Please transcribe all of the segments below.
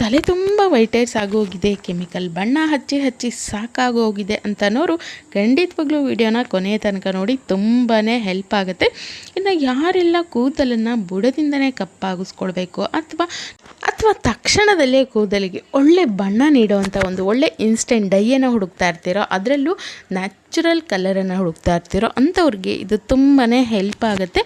ತಲೆ ತುಂಬ ವೈಟೈರ್ಸ್ ಆಗೋಗಿದೆ, ಕೆಮಿಕಲ್ ಬಣ್ಣ ಹಚ್ಚಿ ಹಚ್ಚಿ ಸಾಕಾಗೋಗಿದೆ ಅಂತನೋರು ಖಂಡಿತವಾಗ್ಲೂ ವಿಡಿಯೋನ ಕೊನೆಯ ತನಕ ನೋಡಿ ತುಂಬಾ ಹೆಲ್ಪ್ ಆಗುತ್ತೆ. ಇನ್ನು ಯಾರೆಲ್ಲ ಕೂದಲನ್ನು ಬುಡದಿಂದನೇ ಕಪ್ಪಾಗಿಸ್ಕೊಳ್ಬೇಕು ಅಥವಾ ಅಥವಾ ತಕ್ಷಣದಲ್ಲೇ ಕೂದಲಿಗೆ ಒಳ್ಳೆ ಬಣ್ಣ ನೀಡುವಂಥ ಒಂದು ಒಳ್ಳೆ ಇನ್ಸ್ಟೆಂಟ್ ಡೈಯನ್ನು ಹುಡುಕ್ತಾ ಇರ್ತೀರೋ, ಅದರಲ್ಲೂ ನ್ಯಾಚುರಲ್ ಕಲರನ್ನು ಹುಡುಕ್ತಾ ಇರ್ತೀರೋ ಅಂಥವ್ರಿಗೆ ಇದು ತುಂಬಾ ಹೆಲ್ಪ್ ಆಗುತ್ತೆ.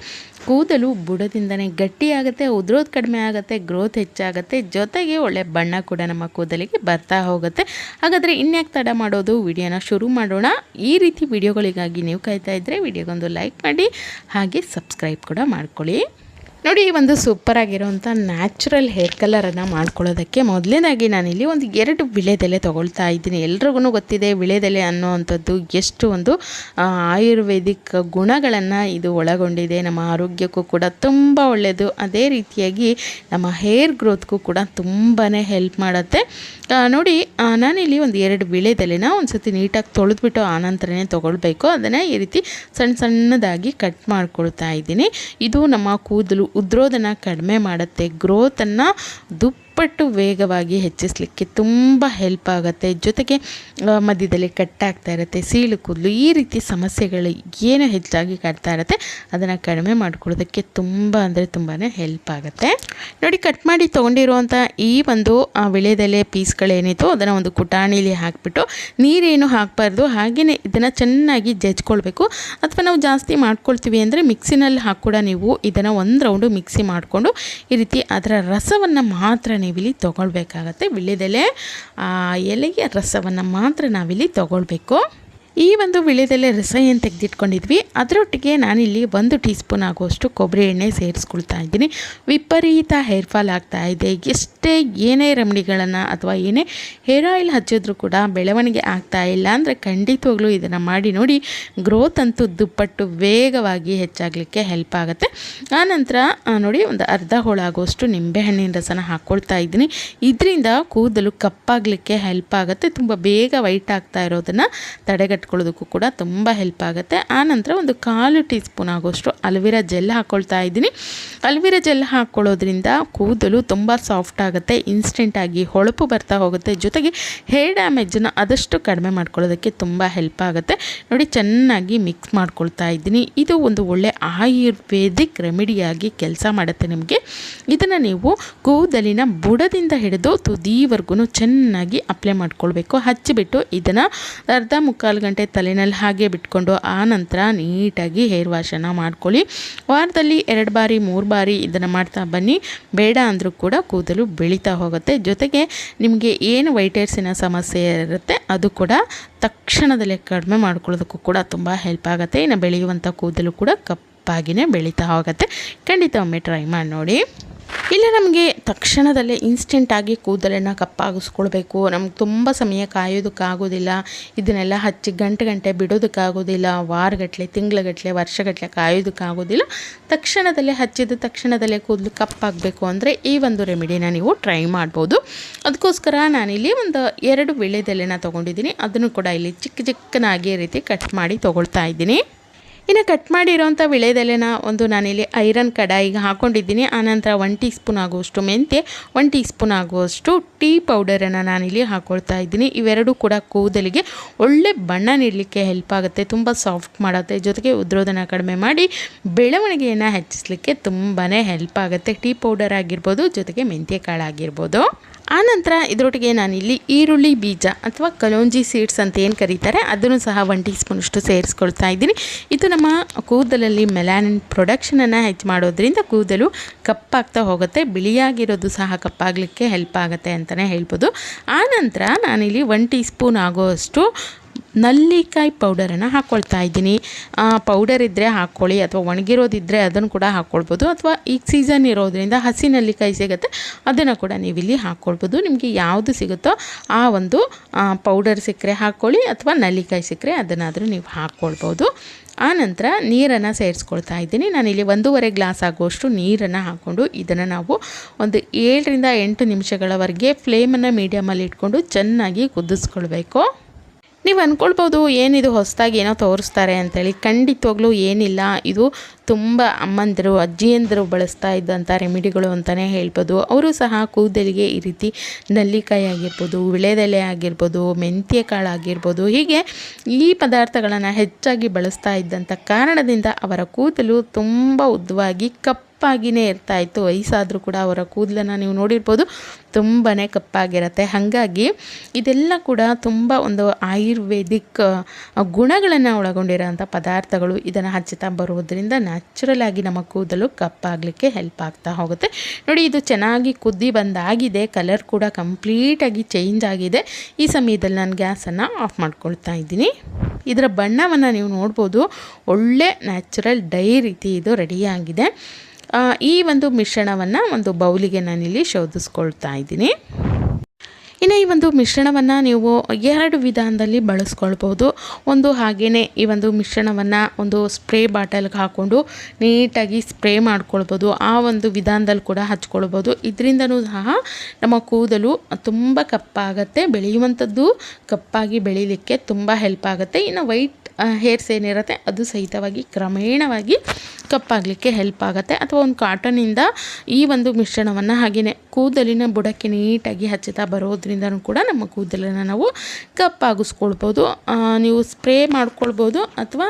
ಕೂದಲು ಬುಡದಿಂದನೇ ಗಟ್ಟಿಯಾಗುತ್ತೆ ಉದ್ರೋದು ಕಡಿಮೆ ಆಗುತ್ತೆ ಗ್ರೋತ್ ಹೆಚ್ಚಾಗುತ್ತೆ, ಜೊತೆಗೆ ಒಳ್ಳೆ ಬಣ್ಣ ಕೂಡ ನಮ್ಮ ಕೂದಲಿಗೆ ಬರ್ತಾ ಹೋಗುತ್ತೆ. ಹಾಗಾದರೆ ಇನ್ಯಾಕೆ ತಡ ಮಾಡೋದು? ವಿಡಿಯೋನ ಶುರು ಮಾಡೋಣ. ಈ ರೀತಿ ವಿಡಿಯೋಗಳಿಗಾಗಿ ನೀವು ಕಾಯ್ತಾ ಇದ್ದರೆ ವಿಡಿಯೋಗೊಂದು ಲೈಕ್ ಮಾಡಿ, ಹಾಗೆ ಸಬ್ಸ್ಕ್ರೈಬ್ ಕೂಡ ಮಾಡ್ಕೊಳ್ಳಿ. ನೋಡಿ, ಈ ಒಂದು ಸೂಪರ್ ನ್ಯಾಚುರಲ್ ಹೇರ್ ಕಲರನ್ನು ಮಾಡ್ಕೊಳ್ಳೋದಕ್ಕೆ ಮೊದಲನೇದಾಗಿ ನಾನಿಲ್ಲಿ ಒಂದು ಎರಡು ವಿಳೆದೆಲೆ ತೊಗೊಳ್ತಾ ಇದ್ದೀನಿ. ಎಲ್ರಿಗೂ ಗೊತ್ತಿದೆ ವಿಳೆದೆಲೆ ಅನ್ನೋವಂಥದ್ದು ಎಷ್ಟು ಒಂದು ಆಯುರ್ವೇದಿಕ್ ಗುಣಗಳನ್ನು ಇದು ಒಳಗೊಂಡಿದೆ. ನಮ್ಮ ಆರೋಗ್ಯಕ್ಕೂ ಕೂಡ ತುಂಬ ಒಳ್ಳೆಯದು ಅದೇ ರೀತಿಯಾಗಿ ನಮ್ಮ ಹೇರ್ ಗ್ರೋತ್ಗೂ ಕೂಡ ತುಂಬಾ ಹೆಲ್ಪ್ ಮಾಡುತ್ತೆ. ನೋಡಿ ನಾನಿಲ್ಲಿ ಒಂದು ಎರಡು ವಿಳೆದೆಲೆನ ಒಂದು ಸತಿ ನೀಟಾಗಿ ತೊಳೆದ್ಬಿಟ್ಟು ಆನಂತರನೇ ತೊಗೊಳ್ಬೇಕು. ಅದನ್ನು ಈ ರೀತಿ ಸಣ್ಣ ಸಣ್ಣದಾಗಿ ಕಟ್ ಮಾಡ್ಕೊಳ್ತಾ ಇದ್ದೀನಿ. ಇದು ನಮ್ಮ ಕೂದಲು ಉದ್ರೋದನ್ನು ಕಡಿಮೆ ಮಾಡುತ್ತೆ. ಗ್ರೋತನ್ನು ದುಪ್ಪಟ್ಟು ವೇಗವಾಗಿ ಹೆಚ್ಚಿಸಲಿಕ್ಕೆ ತುಂಬ ಹೆಲ್ಪ್ ಆಗುತ್ತೆ. ಜೊತೆಗೆ ಮಧ್ಯದಲ್ಲಿ ಕಟ್ಟಾಗ್ತಾ ಇರುತ್ತೆ, ಸೀಳು ಕೂದಲು, ಈ ರೀತಿ ಸಮಸ್ಯೆಗಳು ಏನು ಹೆಚ್ಚಾಗಿ ಕಾಡ್ತಾ ಇರುತ್ತೆ, ಅದನ್ನು ಕಡಿಮೆ ಮಾಡ್ಕೊಳ್ಳೋದಕ್ಕೆ ತುಂಬ ಅಂದರೆ ತುಂಬಾ ಹೆಲ್ಪ್ ಆಗುತ್ತೆ. ನೋಡಿ ಕಟ್ ಮಾಡಿ ತೊಗೊಂಡಿರುವಂಥ ಈ ಒಂದು ವಿಳೆದೆಲೆ ಪೀಸ್ಗಳೇನಿತ್ತು ಅದನ್ನು ಒಂದು ಕುಟಾಣಿಲಿ ಹಾಕಿಬಿಟ್ಟು, ನೀರೇನು ಹಾಕಬಾರ್ದು ಹಾಗೆಯೇ ಇದನ್ನು ಚೆನ್ನಾಗಿ ಜಜ್ಕೊಳ್ಬೇಕು. ಅಥವಾ ನಾವು ಜಾಸ್ತಿ ಮಾಡ್ಕೊಳ್ತೀವಿ ಅಂದರೆ ಮಿಕ್ಸಿನಲ್ಲಿ ಹಾಕಿ ಕೂಡ ನೀವು ಇದನ್ನು ಒಂದು ರೌಂಡು ಮಿಕ್ಸಿ ಮಾಡಿಕೊಂಡು, ಈ ರೀತಿ ಅದರ ರಸವನ್ನು ಮಾತ್ರ ನೀವಿಲ್ಲಿ ತೊಗೊಳ್ಬೇಕಾಗತ್ತೆ. ವಿಳ್ಯದೆಲೆ ಎಲೆಗೆ ರಸವನ್ನು ಮಾತ್ರ ನಾವಿಲ್ಲಿ ತೊಗೊಳ್ಬೇಕು. ಈ ಒಂದು ವಿಳ್ಯದಲ್ಲೇ ರಸ ಏನು ತೆಗೆದಿಟ್ಕೊಂಡಿದ್ವಿ. ಅದರೊಟ್ಟಿಗೆ ನಾನಿಲ್ಲಿ ಒಂದು ಟೀ ಸ್ಪೂನ್ ಆಗುವಷ್ಟು ಕೊಬ್ಬರಿ ಎಣ್ಣೆ ಸೇರಿಸ್ಕೊಳ್ತಾ ಇದ್ದೀನಿ. ವಿಪರೀತ ಹೇರ್ ಫಾಲ್ ಆಗ್ತಾ ಇದೆ. ಎಷ್ಟೇ ಏನೇ ರೆಮಿಡಿಗಳನ್ನು ಅಥವಾ ಏನೇ ಹೇರ್ ಆಯಿಲ್ ಹಚ್ಚಿದ್ರೂ ಕೂಡ ಬೆಳವಣಿಗೆ ಆಗ್ತಾ ಇಲ್ಲ ಅಂದರೆ ಖಂಡಿತವಾಗ್ಲೂ ಇದನ್ನು ಮಾಡಿ ನೋಡಿ ಗ್ರೋತ್ ಅಂತೂ ದುಪ್ಪಟ್ಟು ವೇಗವಾಗಿ ಹೆಚ್ಚಾಗಲಿಕ್ಕೆ ಹೆಲ್ಪ್ ಆಗುತ್ತೆ. ಆನಂತರ ನೋಡಿ ಒಂದು ಅರ್ಧ ಹೋಳಾಗುವಷ್ಟು ನಿಂಬೆಹಣ್ಣಿನ ರಸನ ಹಾಕ್ಕೊಳ್ತಾ ಇದ್ದೀನಿ. ಇದರಿಂದ ಕೂದಲು ಕಪ್ಪಾಗಲಿಕ್ಕೆ ಹೆಲ್ಪ್ ಆಗುತ್ತೆ. ತುಂಬ ಬೇಗ ವೈಟ್ ಆಗ್ತಾ ಇರೋದನ್ನು ತಡೆಗಟ್ಕೊಳ್ಳೋದಕ್ಕೂ ಕೂಡ ತುಂಬ ಹೆಲ್ಪ್ ಆಗುತ್ತೆ. ಆನಂತರ ಒಂದು ಕಾಲು ಟೀ ಸ್ಪೂನ್ ಆಗೋಷ್ಟು ಅಲ್ವಿರಾ ಜೆಲ್ ಹಾಕ್ಕೊಳ್ತಾ ಇದ್ದೀನಿ. ಅಲ್ವಿರಾ ಜೆಲ್ ಹಾಕ್ಕೊಳ್ಳೋದ್ರಿಂದ ಕೂದಲು ತುಂಬ ಸಾಫ್ಟ್ ಆಗುತ್ತೆ ಇನ್ಸ್ಟೆಂಟಾಗಿ ಹೊಳಪು ಬರ್ತಾ ಹೋಗುತ್ತೆ. ಜೊತೆಗೆ ಹೇರ್ ಡ್ಯಾಮೇಜನ್ನು ಆದಷ್ಟು ಕಡಿಮೆ ಮಾಡ್ಕೊಳ್ಳೋದಕ್ಕೆ ತುಂಬ ಹೆಲ್ಪ್ ಆಗುತ್ತೆ. ನೋಡಿ, ಚೆನ್ನಾಗಿ ಮಿಕ್ಸ್ ಮಾಡ್ಕೊಳ್ತಾ ಇದ್ದೀನಿ. ಇದು ಒಂದು ಒಳ್ಳೆ ಆಯುರ್ವೇದಿಕ್ ರೆಮಿಡಿಯಾಗಿ ಕೆಲಸ ಮಾಡುತ್ತೆ ನಿಮಗೆ. ಇದನ್ನು ನೀವು ಕೂದಲಿನ ಬುಡದಿಂದ ಹಿಡಿದು ತುದಿವರೆಗೂ ಚೆನ್ನಾಗಿ ಅಪ್ಲೈ ಮಾಡ್ಕೊಳ್ಬೇಕು. ಹಚ್ಚಿಬಿಟ್ಟು ಇದನ್ನು ಅರ್ಧ ಮುಕ್ಕಾಲು ತಲೆನಲ್ಲಿ ಹಾಗೆ ಬಿಟ್ಕೊಂಡು ಆ ನಂತರ ನೀಟಾಗಿ ಹೇರ್ ವಾಶನ್ನು ಮಾಡ್ಕೊಳ್ಳಿ. ವಾರದಲ್ಲಿ ಎರಡು ಬಾರಿ, ಮೂರು ಬಾರಿ ಇದನ್ನು ಮಾಡ್ತಾ ಬನ್ನಿ. ಬೇಡ ಅಂದರೂ ಕೂಡ ಕೂದಲು ಬೆಳೀತಾ ಹೋಗುತ್ತೆ. ಜೊತೆಗೆ ನಿಮಗೆ ಏನು ವೈಟೇರ್ಸಿನ ಸಮಸ್ಯೆ ಇರುತ್ತೆ, ಅದು ಕೂಡ ತಕ್ಷಣದಲ್ಲೇ ಕಡಿಮೆ ಮಾಡ್ಕೊಳ್ಳೋದಕ್ಕೂ ಕೂಡ ತುಂಬ ಹೆಲ್ಪ್ ಆಗುತ್ತೆ. ಇನ್ನು ಬೆಳೆಯುವಂಥ ಕೂದಲು ಕೂಡ ಕಪ್ಪಾಗಿಯೇ ಬೆಳೀತಾ ಹೋಗುತ್ತೆ. ಖಂಡಿತ ಒಮ್ಮೆ ಟ್ರೈ ಮಾಡಿ ನೋಡಿ. ಇಲ್ಲ ನಮಗೆ ತಕ್ಷಣದಲ್ಲೇ ಇನ್ಸ್ಟೆಂಟಾಗಿ ಕೂದಲನ್ನು ಕಪ್ಪಾಗಿಸ್ಕೊಳ್ಬೇಕು. ನಮ್ಗೆ ತುಂಬ ಸಮಯ ಕಾಯೋದಕ್ಕಾಗೋದಿಲ್ಲ. ಇದನ್ನೆಲ್ಲ ಹಚ್ಚಿ ಗಂಟೆ ಗಂಟೆ ಬಿಡೋದಕ್ಕಾಗೋದಿಲ್ಲ. ವಾರಗಟ್ಟಲೆ ತಿಂಗಳಗಟ್ಟಲೆ ವರ್ಷಗಟ್ಟಲೆ ಕಾಯೋದಕ್ಕಾಗೋದಿಲ್ಲ. ತಕ್ಷಣದಲ್ಲೇ ಹಚ್ಚಿದ ತಕ್ಷಣದಲ್ಲೇ ಕೂದಲು ಕಪ್ಪಾಗಬೇಕು ಅಂದರೆ ಈ ಒಂದು ರೆಮಿಡಿನ ನೀವು ಟ್ರೈ ಮಾಡ್ಬೋದು. ಅದಕ್ಕೋಸ್ಕರ ನಾನಿಲ್ಲಿ ಒಂದು ಎರಡು ವಿಳೆದೆಲೆನ ತೊಗೊಂಡಿದ್ದೀನಿ. ಅದನ್ನು ಕೂಡ ಇಲ್ಲಿ ಚಿಕ್ಕ ಚಿಕ್ಕನಾಗಿ ರೀತಿ ಕಟ್ ಮಾಡಿ ತೊಗೊಳ್ತಾ ಇದ್ದೀನಿ. ಇನ್ನು ಕಟ್ ಮಾಡಿರೋಂಥ ವಿಳೆದೆಲೆನ ಒಂದು ನಾನಿಲ್ಲಿ ಐರನ್ ಕಡಾಯಿಗೆ ಹಾಕ್ಕೊಂಡಿದ್ದೀನಿ ಆನಂತರ ಒನ್ ಟೀ ಸ್ಪೂನ್ ಆಗುವಷ್ಟು ಮೆಂತ್ಯ ಒನ್ ಟೀ ಸ್ಪೂನ್ ಆಗುವಷ್ಟು ಟೀ ಪೌಡರನ್ನು ನಾನಿಲ್ಲಿ ಹಾಕ್ಕೊಳ್ತಾ ಇದ್ದೀನಿ. ಇವೆರಡೂ ಕೂಡ ಕೂದಲಿಗೆ ಒಳ್ಳೆ ಬಣ್ಣ ನೀಡಲಿಕ್ಕೆ ಹೆಲ್ಪ್ ಆಗುತ್ತೆ, ತುಂಬ ಸಾಫ್ಟ್ ಮಾಡುತ್ತೆ. ಜೊತೆಗೆ ಉದ್ರೋದನ ಕಡಿಮೆ ಮಾಡಿ ಬೆಳವಣಿಗೆಯನ್ನು ಹೆಚ್ಚಿಸಲಿಕ್ಕೆ ತುಂಬಾ ಹೆಲ್ಪ್ ಆಗುತ್ತೆ. ಟೀ ಪೌಡರ್ ಆಗಿರ್ಬೋದು, ಜೊತೆಗೆ ಮೆಂತ್ಯ ಕಾಳು ಆಗಿರ್ಬೋದು. ಆನಂತರ ಇದರೊಟ್ಟಿಗೆ ನಾನಿಲ್ಲಿ ಈರುಳ್ಳಿ ಬೀಜ ಅಥವಾ ಕಲೋಂಜಿ ಸೀಡ್ಸ್ ಅಂತ ಏನು ಕರೀತಾರೆ, ಅದನ್ನು ಸಹ ಒನ್ ಟೀ ಸ್ಪೂನಷ್ಟು ಸೇರಿಸ್ಕೊಳ್ತಾ ಇದ್ದೀನಿ. ಇದು ನಮ್ಮ ಕೂದಲಲ್ಲಿ ಮೆಲಾನಿನ್ ಪ್ರೊಡಕ್ಷನನ್ನು ಹೆಚ್ಚು ಮಾಡೋದ್ರಿಂದ ಕೂದಲು ಕಪ್ಪಾಗ್ತಾ ಹೋಗುತ್ತೆ, ಬಿಳಿಯಾಗಿರೋದು ಸಹ ಕಪ್ಪಾಗಲಿಕ್ಕೆ ಹೆಲ್ಪ್ ಆಗುತ್ತೆ ಅಂತಲೇ ಹೇಳ್ಬೋದು. ಆನಂತರ ನಾನಿಲ್ಲಿ ಒನ್ ಟೀ ಸ್ಪೂನ್ ಆಗೋಷ್ಟು ನಲ್ಲಿಕಾಯಿ ಪೌಡರನ್ನು ಹಾಕ್ಕೊಳ್ತಾ ಇದ್ದೀನಿ. ಪೌಡರ್ ಇದ್ದರೆ ಹಾಕ್ಕೊಳ್ಳಿ ಅಥವಾ ಒಣಗಿರೋದಿದ್ದರೆ ಅದನ್ನು ಕೂಡ ಹಾಕ್ಕೊಳ್ಬೋದು ಅಥವಾ ಈಗ ಸೀಸನ್ ಇರೋದರಿಂದ ಹಸಿ ನಲ್ಲಿಕಾಯಿ ಸಿಗುತ್ತೆ, ಅದನ್ನು ಕೂಡ ನೀವಿಲ್ಲಿ ಹಾಕ್ಕೊಳ್ಬೋದು. ನಿಮಗೆ ಯಾವುದು ಸಿಗುತ್ತೋ ಆ ಒಂದು ಪೌಡರ್ ಸಿಕ್ಕರೆ ಹಾಕ್ಕೊಳ್ಳಿ ಅಥವಾ ನಲ್ಲಿಕಾಯಿ ಸಿಕ್ಕರೆ ಅದನ್ನಾದರೂ ನೀವು ಹಾಕ್ಕೊಳ್ಬೋದು. ಆನಂತರ ನೀರನ್ನು ಸೇರಿಸ್ಕೊಳ್ತಾ ಇದ್ದೀನಿ. ನಾನಿಲ್ಲಿ ಒಂದೂವರೆ ಗ್ಲಾಸ್ ಆಗುವಷ್ಟು ನೀರನ್ನು ಹಾಕ್ಕೊಂಡು ಇದನ್ನು ನಾವು ಒಂದು ಏಳರಿಂದ ಎಂಟು ನಿಮಿಷಗಳವರೆಗೆ ಫ್ಲೇಮನ್ನು ಮೀಡಿಯಮಲ್ಲಿ ಇಟ್ಕೊಂಡು ಚೆನ್ನಾಗಿ ಕುದಿಸ್ಕೊಳ್ಬೇಕು. ನೀವು ಅಂದ್ಕೊಳ್ಬೋದು ಏನಿದು ಹೊಸದಾಗಿ ಏನೋ ತೋರಿಸ್ತಾರೆ ಅಂತೇಳಿ. ಖಂಡಿತವಾಗ್ಲೂ ಏನಿಲ್ಲ. ಇದು ತುಂಬ ಅಮ್ಮಂದಿರು, ಅಜ್ಜಿಯಂದಿರು ಬಳಸ್ತಾ ಇದ್ದಂಥ ರೆಮಿಡಿಗಳು ಅಂತಲೇ ಹೇಳ್ಬೋದು. ಅವರು ಸಹ ಕೂದಲಿಗೆ ಈ ರೀತಿ ನಲ್ಲಿಕಾಯಿ ಆಗಿರ್ಬೋದು, ವಿಳೆದೆಲೆ ಆಗಿರ್ಬೋದು, ಮೆಂತ್ಯ ಕಾಳು ಆಗಿರ್ಬೋದು, ಹೀಗೆ ಈ ಪದಾರ್ಥಗಳನ್ನು ಹೆಚ್ಚಾಗಿ ಬಳಸ್ತಾ ಇದ್ದಂಥ ಕಾರಣದಿಂದ ಅವರ ಕೂದಲು ತುಂಬ ಉದ್ದವಾಗಿ ಕಪ್ಪು ಕಪ್ಪಾಗಿಯೇ ಇರ್ತಾ ಇತ್ತು ವಯಸ್ಸಾದರೂ ಕೂಡ ಅವರ ಕೂದಲನ್ನು ನೀವು ನೋಡಿರ್ಬೋದು ತುಂಬಾ ಕಪ್ಪಾಗಿರತ್ತೆ. ಹಾಗಾಗಿ ಇದೆಲ್ಲ ಕೂಡ ತುಂಬ ಒಂದು ಆಯುರ್ವೇದಿಕ್ ಗುಣಗಳನ್ನು ಒಳಗೊಂಡಿರೋಂಥ ಪದಾರ್ಥಗಳು ಇದನ್ನು ಹಚ್ಚುತ್ತಾ ಬರುವುದರಿಂದ ನ್ಯಾಚುರಲ್ ಆಗಿ ನಮ್ಮ ಕೂದಲು ಕಪ್ಪಾಗಲಿಕ್ಕೆ ಹೆಲ್ಪ್ ಆಗ್ತಾ ಹೋಗುತ್ತೆ. ನೋಡಿ, ಇದು ಚೆನ್ನಾಗಿ ಕುದ್ದಿ ಬಂದಾಗಿದೆ. ಕಲರ್ ಕೂಡ ಕಂಪ್ಲೀಟಾಗಿ ಚೇಂಜ್ ಆಗಿದೆ. ಈ ಸಮಯದಲ್ಲಿ ನಾನು ಗ್ಯಾಸನ್ನು ಆಫ್ ಮಾಡ್ಕೊಳ್ತಾ ಇದ್ದೀನಿ. ಇದರ ಬಣ್ಣವನ್ನು ನೀವು ನೋಡ್ಬೋದು. ಒಳ್ಳೆ ನ್ಯಾಚುರಲ್ ಡೈ ರೀತಿ ಇದು ರೆಡಿಯಾಗಿದೆ ಈ ಒಂದು ಮಿಶ್ರಣವನ್ನು ಒಂದು ಬೌಲಿಗೆ ನಾನಿಲ್ಲಿ ಶೋಧಿಸ್ಕೊಳ್ತಾ ಇದ್ದೀನಿ. ಇನ್ನು ಈ ಒಂದು ಮಿಶ್ರಣವನ್ನು ನೀವು ಎರಡು ವಿಧಾನದಲ್ಲಿ ಬಳಸ್ಕೊಳ್ಬೋದು. ಒಂದು ಹಾಗೆಯೇ ಈ ಒಂದು ಮಿಶ್ರಣವನ್ನು ಒಂದು ಸ್ಪ್ರೇ ಬಾಟಲ್ಗೆ ಹಾಕ್ಕೊಂಡು ನೀಟಾಗಿ ಸ್ಪ್ರೇ ಮಾಡ್ಕೊಳ್ಬೋದು. ಆ ಒಂದು ವಿಧಾನದಲ್ಲಿ ಕೂಡ ಹಚ್ಕೊಳ್ಬೋದು. ಇದರಿಂದನೂ ಸಹ ನಮ್ಮ ಕೂದಲು ತುಂಬ ಕಪ್ಪಾಗತ್ತೆ, ಬೆಳೆಯುವಂಥದ್ದು ಕಪ್ಪಾಗಿ ಬೆಳೀಲಿಕ್ಕೆ ತುಂಬ ಹೆಲ್ಪ್ ಆಗುತ್ತೆ. ಇನ್ನು ವೈಟ್ ಹೇರ್ಸ್ ಏನಿರುತ್ತೆ ಅದು ಸಹಿತವಾಗಿ ಕ್ರಮೇಣವಾಗಿ ಕಪ್ಪಾಗಲಿಕ್ಕೆ ಹೆಲ್ಪ್ ಆಗುತ್ತೆ. ಅಥವಾ ಒಂದು ಕಾಟನಿಂದ ಈ ಒಂದು ಮಿಶ್ರಣವನ್ನು ಹಾಗೆಯೇ ಕೂದಲಿನ ಬುಡಕ್ಕೆ ನೀಟಾಗಿ ಹಚ್ಚುತ್ತಾ ಬರೋದ್ರಿಂದನೂ ಕೂಡ ನಮ್ಮ ಕೂದಲನ್ನು ನಾವು ಕಪ್ಪಾಗಿಸ್ಕೊಳ್ಬೋದು. ನೀವು ಸ್ಪ್ರೇ ಮಾಡ್ಕೊಳ್ಬೋದು ಅಥವಾ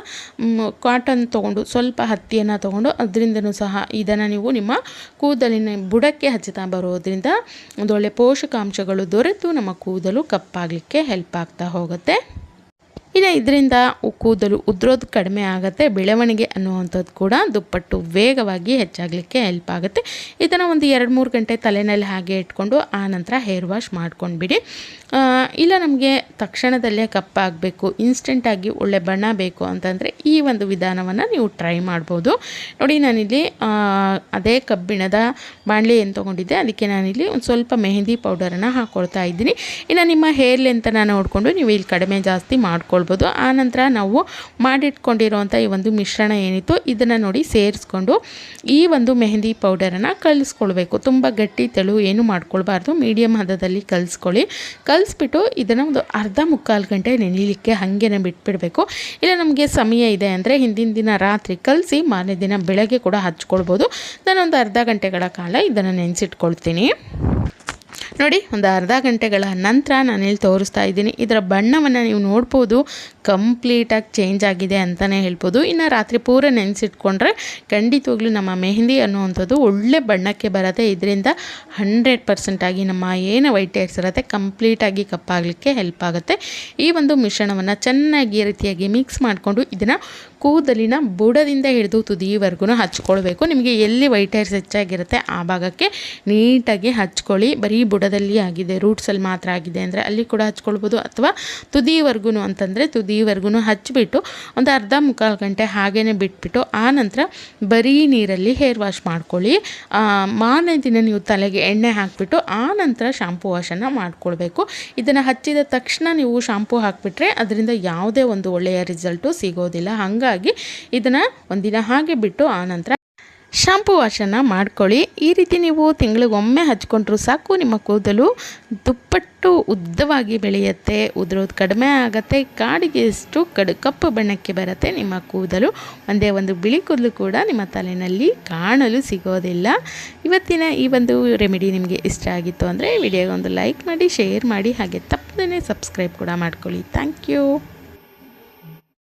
ಕಾಟನ್ ತೊಗೊಂಡು ಸ್ವಲ್ಪ ಹತ್ತಿಯನ್ನು ತೊಗೊಂಡು ಅದರಿಂದನೂ ಸಹ ಇದನ್ನು ನೀವು ನಿಮ್ಮ ಕೂದಲಿನ ಬುಡಕ್ಕೆ ಹಚ್ಚುತ್ತಾ ಬರೋದ್ರಿಂದ ಒಂದೊಳ್ಳೆ ಪೋಷಕಾಂಶಗಳು ದೊರೆತು ನಮ್ಮ ಕೂದಲು ಕಪ್ಪಾಗಲಿಕ್ಕೆ ಹೆಲ್ಪ್ ಆಗ್ತಾ ಹೋಗುತ್ತೆ. ಇನ್ನು ಇದರಿಂದ ಕೂದಲು ಉದ್ರೋದು ಕಡಿಮೆ ಆಗುತ್ತೆ, ಬೆಳವಣಿಗೆ ಅನ್ನುವಂಥದ್ದು ಕೂಡ ದುಪ್ಪಟ್ಟು ವೇಗವಾಗಿ ಹೆಚ್ಚಾಗಲಿಕ್ಕೆ ಹೆಲ್ಪ್ ಆಗುತ್ತೆ. ಇದನ್ನು ಒಂದು ಎರಡು ಮೂರು ಗಂಟೆ ತಲೆನಲ್ಲಿ ಹಾಗೆ ಇಟ್ಕೊಂಡು ಆ ನಂತರ ಹೇರ್ ವಾಶ್ ಮಾಡ್ಕೊಂಡ್ಬಿಡಿ. ಇಲ್ಲ ನಮಗೆ ತಕ್ಷಣದಲ್ಲೇ ಕಪ್ಪಾಗಬೇಕು ಇನ್ಸ್ಟೆಂಟಾಗಿ ಒಳ್ಳೆ ಬಣ್ಣ ಬೇಕು ಅಂತಂದರೆ ಈ ಒಂದು ವಿಧಾನವನ್ನು ನೀವು ಟ್ರೈ ಮಾಡ್ಬೋದು. ನೋಡಿ ನಾನಿಲ್ಲಿ ಅದೇ ಕಬ್ಬಿಣದ ಬಾಣಲಿ ಏನು ತೊಗೊಂಡಿದ್ದೆ, ಅದಕ್ಕೆ ನಾನಿಲ್ಲಿ ಒಂದು ಸ್ವಲ್ಪ ಮೆಹಂದಿ ಪೌಡರನ್ನು ಹಾಕ್ಕೊಳ್ತಾ ಇದ್ದೀನಿ. ಇನ್ನು ನಿಮ್ಮ ಹೇರ್ ಲೆಂತನ್ನು ನೋಡಿಕೊಂಡು ನೀವು ಇಲ್ಲಿ ಕಡಿಮೆ ಜಾಸ್ತಿ ಮಾಡ್ಕೊಳ್ಬೋದು. ಆನಂತರ ನಾವು ಮಾಡಿಟ್ಕೊಂಡಿರೋವಂಥ ಈ ಒಂದು ಮಿಶ್ರಣ ಏನಿತ್ತು, ಇದನ್ನು ನೋಡಿ ಸೇರಿಸ್ಕೊಂಡು ಈ ಒಂದು ಮೆಹಂದಿ ಪೌಡರನ್ನು ಕಲಿಸ್ಕೊಳ್ಬೇಕು. ತುಂಬ ಗಟ್ಟಿ ತೆಳು ಏನು ಮಾಡ್ಕೊಳ್ಬಾರ್ದು ಮೀಡಿಯಮ್ ಹದದಲ್ಲಿ ಕಲಿಸ್ಕೊಳ್ಳಿ. ಕಲಿಸ್ಬಿಟ್ಟು ಇದನ್ನು ಒಂದು ಅರ್ಧ ಮುಕ್ಕಾಲು ಗಂಟೆ ನೆನೀಲಿಕ್ಕೆ ಹಾಗೇನೆ ಬಿಟ್ಬಿಡಬೇಕು. ಇಲ್ಲ, ನಮಗೆ ಸಮಯ ಇದೆ ಅಂದರೆ ಹಿಂದಿನ ದಿನ ರಾತ್ರಿ ಕಲಿಸಿ ಮಾರನೇ ದಿನ ಬೆಳಗ್ಗೆ ಕೂಡ ಹಚ್ಕೊಳ್ಬೋದು. ನಾನೊಂದು ಅರ್ಧ ಗಂಟೆಗಳ ಕಾಲ ಇದನ್ನು ನೆನೆಸಿಟ್ಕೊಳ್ತೀನಿ. ನೋಡಿ, ಒಂದು ಅರ್ಧ ಗಂಟೆಗಳ ನಂತರ ನಾನು ಇಲ್ಲಿ ತೋರಿಸ್ತಾ ಇದ್ದೀನಿ. ಇದರ ಬಣ್ಣವನ್ನು ನೀವು ನೋಡ್ಬೋದು. ಕಂಪ್ಲೀಟಾಗಿ ಚೇಂಜ್ ಆಗಿದೆ ಅಂತಲೇ ಹೇಳ್ಬೋದು. ಇನ್ನು ರಾತ್ರಿ ಪೂರ ನೆನೆಸಿಟ್ಕೊಂಡ್ರೆ ಖಂಡಿತವಾಗ್ಲೂ ನಮ್ಮ ಮೆಹಂದಿ ಅನ್ನುವಂಥದ್ದು ಒಳ್ಳೆ ಬಣ್ಣಕ್ಕೆ ಬರುತ್ತೆ. ಇದರಿಂದ ಹಂಡ್ರೆಡ್ ಪರ್ಸೆಂಟಾಗಿ ನಮ್ಮ ಏನು ವೈಟ್ ಹೇರ್ಸ್ ಇರುತ್ತೆ ಕಂಪ್ಲೀಟಾಗಿ ಕಪ್ಪಾಗಲಿಕ್ಕೆ ಹೆಲ್ಪ್ ಆಗುತ್ತೆ. ಈ ಒಂದು ಮಿಶ್ರಣವನ್ನು ಚೆನ್ನಾಗಿ ರೀತಿಯಾಗಿ ಮಿಕ್ಸ್ ಮಾಡಿಕೊಂಡು ಇದನ್ನು ಕೂದಲಿನ ಬುಡದಿಂದ ಹಿಡಿದು ತುದಿವರೆಗೂ ಹಚ್ಕೊಳ್ಬೇಕು. ನಿಮಗೆ ಎಲ್ಲಿ ವೈಟ್ ಹೇರ್ಸ್ ಹೆಚ್ಚಾಗಿರುತ್ತೆ ಆ ಭಾಗಕ್ಕೆ ನೀಟಾಗಿ ಹಚ್ಕೊಳ್ಳಿ. ಬರೀ ಬುಡದಲ್ಲಿ ಆಗಿದೆ ರೂಟ್ಸಲ್ಲಿ ಮಾತ್ರ ಆಗಿದೆ ಅಂದರೆ ಅಲ್ಲಿ ಕೂಡ ಹಚ್ಕೊಳ್ಬೋದು ಅಥವಾ ತುದಿವರೆಗೂ ಅಂತಂದರೆ ತುದಿವರೆಗೂ ಹಚ್ಚಿಬಿಟ್ಟು ಒಂದು ಅರ್ಧ ಮುಕ್ಕಾಲು ಗಂಟೆ ಹಾಗೇ ಬಿಟ್ಬಿಟ್ಟು ಆ ನಂತರ ಬರೀ ನೀರಲ್ಲಿ ಹೇರ್ ವಾಶ್ ಮಾಡ್ಕೊಳ್ಳಿ. ಮಾರನೇ ದಿನ ನೀವು ತಲೆಗೆ ಎಣ್ಣೆ ಹಾಕಿಬಿಟ್ಟು ಆ ನಂತರ ಶಾಂಪು ವಾಶನ್ನು ಮಾಡಿಕೊಳ್ಬೇಕು. ಇದನ್ನು ಹಚ್ಚಿದ ತಕ್ಷಣ ನೀವು ಶಾಂಪು ಹಾಕಿಬಿಟ್ರೆ ಅದರಿಂದ ಯಾವುದೇ ಒಂದು ಒಳ್ಳೆಯ ರಿಸಲ್ಟು ಸಿಗೋದಿಲ್ಲ. ಹಾಗಾಗಿ ಇದನ್ನು ಒಂದಿನ ಹಾಗೆ ಬಿಟ್ಟು ಆನಂತರ ಶಾಂಪು ವಾಶನ್ನು ಮಾಡ್ಕೊಳ್ಳಿ. ಈ ರೀತಿ ನೀವು ತಿಂಗಳಿಗೊಮ್ಮೆ ಹಚ್ಕೊಂಡ್ರೂ ಸಾಕು, ನಿಮ್ಮ ಕೂದಲು ದುಪ್ಪಟ್ಟು ಉದ್ದವಾಗಿ ಬೆಳೆಯುತ್ತೆ. ಉದುರೋದು ಕಡಿಮೆ ಆಗುತ್ತೆ. ಕಾಡಿಗೆ ಎಷ್ಟು ಕಡು ಕಪ್ಪು ಬಣ್ಣಕ್ಕೆ ಬರುತ್ತೆ ನಿಮ್ಮ ಕೂದಲು. ಒಂದೇ ಒಂದು ಬಿಳಿ ಕೂದಲು ಕೂಡ ನಿಮ್ಮ ತಲೆಯಲ್ಲಿ ಕಾಣಲು ಸಿಗೋದಿಲ್ಲ. ಇವತ್ತಿನ ಈ ಒಂದು ರೆಮಿಡಿ ನಿಮಗೆ ಇಷ್ಟ ಆಗಿತ್ತು ಅಂದರೆ ವಿಡಿಯೋಗೊಂದು ಲೈಕ್ ಮಾಡಿ, ಶೇರ್ ಮಾಡಿ, ಹಾಗೆ ತಪ್ಪದೇ ಸಬ್ಸ್ಕ್ರೈಬ್ ಕೂಡ ಮಾಡ್ಕೊಳ್ಳಿ. Thank you.